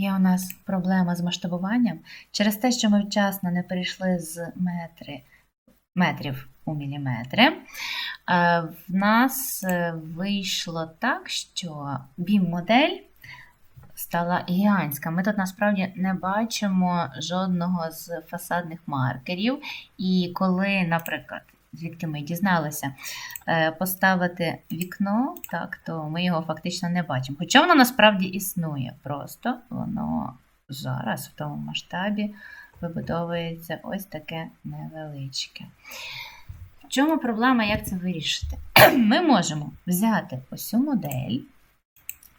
Є у нас проблема з масштабуванням через те, що ми вчасно не перейшли з метри, метрів у міліметри. е, В нас е, вийшло так, що бім-модель стала гігантська. Ми тут насправді не бачимо жодного з фасадних маркерів. І коли, наприклад, звідки ми дізналися, е, поставити вікно, так, то ми його фактично не бачимо. Хоча воно насправді існує, просто воно зараз в тому масштабі вибудовується ось таке невеличке. В чому проблема, як це вирішити? Ми можемо взяти ось модель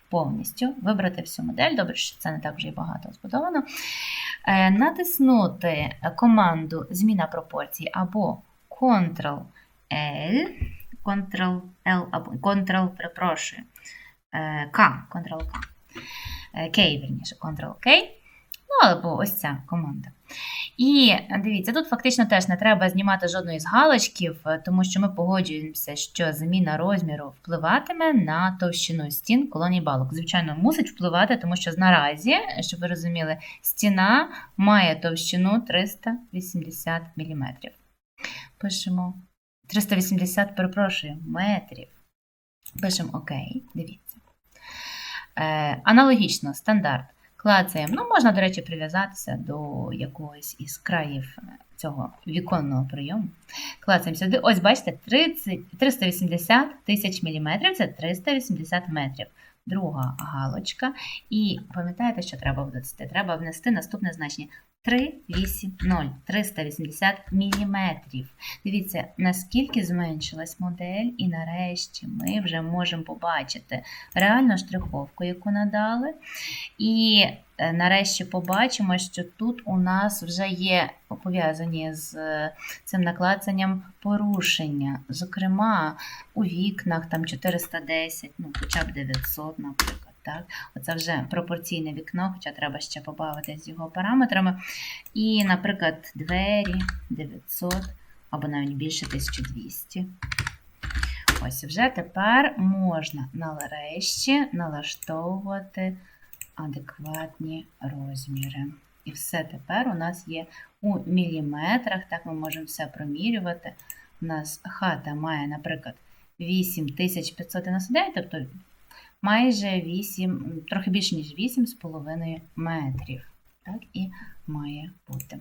повністю, вибрати всю модель, добре, що це не так вже і багато збудовано, е, натиснути команду Зміна пропорцій або Ctrl-L, Ctrl-L або Ctrl, перепрошую, е, К, Ctrl-К, е, K, вірніше, Ctrl-K, ну, або ось ця команда. І дивіться, тут фактично теж не треба знімати жодної з галочків, е, тому що ми погоджуємося, що зміна розміру впливатиме на товщину стін колоній балок. Звичайно, мусить впливати, тому що наразі, щоб ви розуміли, стіна має товщину 380 мм. Пишемо 380, перепрошую, метрів. Пишемо ОК, дивіться. Е, аналогічно, стандарт. Клацаємо. Ну, можна, до речі, прив'язатися до якогось із країв цього віконного прийому. Клацаємо сюди. Ось, бачите, 30, 380 тисяч міліметрів це 380 метрів. Друга галочка. І пам'ятаєте, що треба внести? Треба внести наступне значення 380, 380 міліметрів. Дивіться, наскільки зменшилась модель, і нарешті ми вже можемо побачити реальну штриховку, яку надали. І нарешті побачимо, що тут у нас вже є пов'язані з е, цим наклацанням порушення. Зокрема, у вікнах там 410, ну хоча б 900, наприклад. Так? Оце вже пропорційне вікно, хоча треба ще побавитися з його параметрами. І, наприклад, двері 900 або навіть більше 1200. Ось вже тепер можна нарешті налаштовувати адекватні розміри. І все тепер у нас є у міліметрах, так ми можемо все промірювати. У нас хата має, наприклад, 8599, тобто майже 8, трохи більше, ніж 8,5 метрів. Так і має бути.